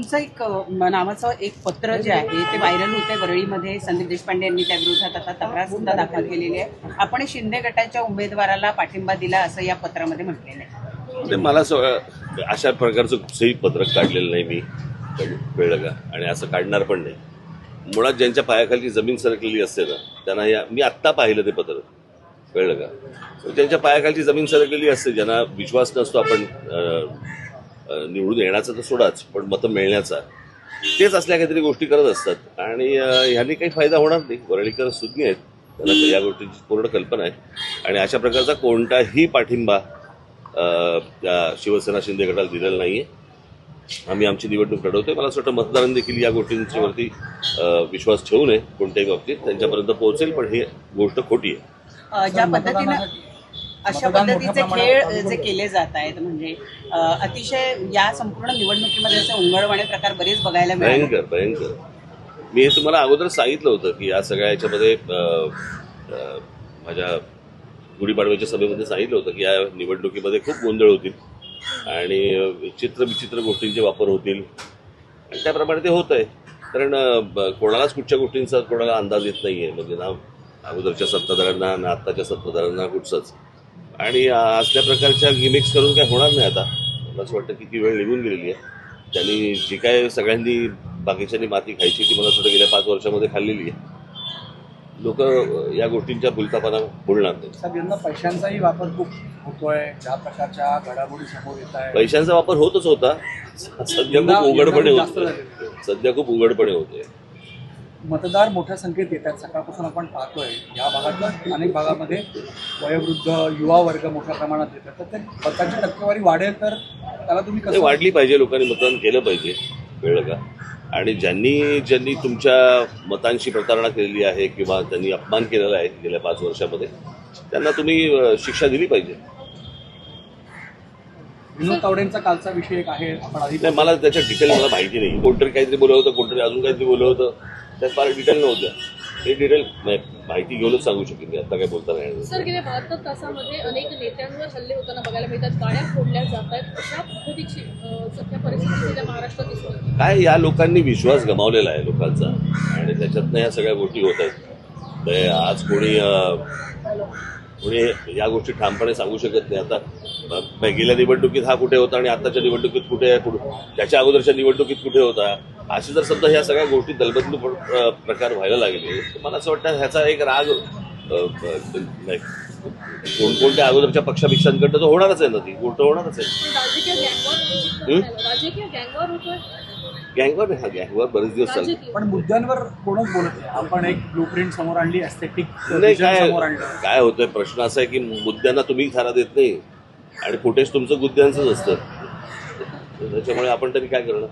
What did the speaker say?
तुमचं एक नावाचं एक पत्र जे आहे ते व्हायरल होते वरळीमध्ये. संदीप देशपांडे यांनी त्या विरोधात आता तक्रार सुद्धा दाखल केलेली आहे. आपण शिंदे गटाच्या उमेदवाराला पाठिंबा दिला असं या पत्रामध्ये म्हटलेलं आहे. मला अशा प्रकारचं कुठचंही पत्रक काढलेलं नाही मी. कळलं का? आणि असं काढणार पण नाही. मुळात ज्यांच्या पायाखाली जमीन सरकलेली असते ना त्यांना या मी आत्ता पाहिलं ते पत्र. कळलं का? ज्यांच्या पायाखालची जमीन सरकलेली असते ज्यांना विश्वास नसतो आपण निवडून येण्याचा तर सोडाच पण मतं मिळण्याचा. तेच असल्या काहीतरी गोष्टी करत असतात. आणि ह्यांनी काही फायदा होणार नाही. वरळीकर सुज्ञ आहेत. त्यांना या गोष्टीची पूर्ण कल्पना आहे. आणि अशा प्रकारचा कोणताही पाठिंबा त्या शिवसेना शिंदे गटाला दिलेला नाहीये. आम्ही आमची निवडणूक लढवतोय. मला असं वाटतं मतदारांनी देखील या गोष्टींच्या वरती विश्वास ठेवू नये कोणत्याही बाबतीत. त्यांच्यापर्यंत पोहोचेल पण ही गोष्ट खोटी आहे. ज्या पद्धतीनं अशा पद्धतीचे खेळ जे केले जात आहेत म्हणजे अतिशय या संपूर्ण निवडणुकीमध्ये असे उंगळवाणे प्रकार बरेच बघायला मिळाले. भयंकर भयंकर. मी हे तुम्हाला अगोदर सांगितलं होतं की या सगळ्या याच्यामध्ये माझ्या गुढीपाडव्याच्या सभेमध्ये सांगितलं होतं की या निवडणुकीमध्ये खूप गोंधळ होतील आणि चित्र विचित्र गोष्टींचे वापर होतील. आणि त्याप्रमाणे ते होत आहे कारण कोणालाच कुठच्या गोष्टींचा कोणाला अंदाज येत नाही आहे म्हणजे ना अगोदरच्या सत्ताधाऱ्यांना ना आत्ताच्या सत्ताधाऱ्यांना कुठचंच. आणि असल्या प्रकारच्या गिमिक्स करून काय होणार नाही आता. मला असं वाटतं की ती वेळ निघून गेलेली आहे. त्यांनी जी काय सगळ्यांनी बाकीच्यांनी माती खायची ती मला असं वाटतं गेल्या पाच वर्षामध्ये खाल्लेली आहे. लोक या गोष्टींच्या भुलतापाना बोलणार नाही यंदा पैशांचाही वापर खूप होतोय. ज्या प्रकारच्या घडामोडी समोर येत आहे पैशांचा वापर होतच होता. सध्या खूप उघडपणे होतोय. सध्या खूप उघडपणे होतोय. मतदार मोठ्या संख्येत येत आहेत सकाळपासून आपण पाहतोय या भागातल्या अनेक भागामध्ये वयोवृद्ध युवा वर्ग मोठ्या प्रमाणात येतात. तर ते मताची टक्केवारी वाढेल तर त्याला तुम्ही कसं वाढली पाहिजे लोकांनी मतदान केलं पाहिजे कळलं का? आणि ज्यांनी ज्यांनी तुमच्या मतांशी प्रतारणा केलेली आहे किंवा त्यांनी अपमान केलेला आहे गेल्या पाच वर्षामध्ये त्यांना तुम्ही शिक्षा दिली पाहिजे. विनोद तावडेंचा कालचा विषय एक आहे. आपण आधी मला त्याच्या डिटेल मला माहिती नाही. कोणतरी काहीतरी बोललं होतं कोणतरी अजून काहीतरी बोललं होतं. त्यात फार डिटेल नव्हतं. ते डिटेल माहिती घेऊनच सांगू शकेन मी आता काय बोलता नाही येणार. सर गेल्या बहात्तर तासामध्ये अनेक नेत्यांवर हल्ले होताना बघायला मिळतात. गाड्या फोडल्या जात आहेत. अशा पद्धतीची सध्या परिस्थिती महाराष्ट्रात दिसून येते. काय या लोकांनी विश्वास गमावलेला आहे लोकांचा? आणि त्याच्यातनं या सगळ्या गोष्टी होत आहेत. आज कोणी कोणी या गोष्टी ठामपणे सांगू शकत नाही. आता गेल्या निवडणुकीत हा कुठे होता आणि आताच्या निवडणुकीत कुठे आहे कुठे त्याच्या अगोदरच्या निवडणुकीत कुठे होता? असे जर समजा ह्या सगळ्या गोष्टी दलबदलू प्रकार व्हायला लागले तर मला असं वाटतं ह्याचा एक राग. कोणकोणत्या अगोदरच्या पक्षापेक्षांकडनं तर होणारच आहे ना ती गोष्ट होणारच आहे. गँगवर हं? गँगवर हा बरेच दिवस चालतो. पण मुद्द्यांवर कोणच बोलत नाही. आपण एक ब्लू प्रिंट समोर आणली एस्थेटिक नाही काय समोर आणलं. काय होतंय प्रश्न असा आहे की मुद्द्यांना तुम्ही थारा देत नाही आणि फुटेज तुमचं मुद्द्यांचंच असतं. त्याच्यामुळे आपण तरी काय करणार?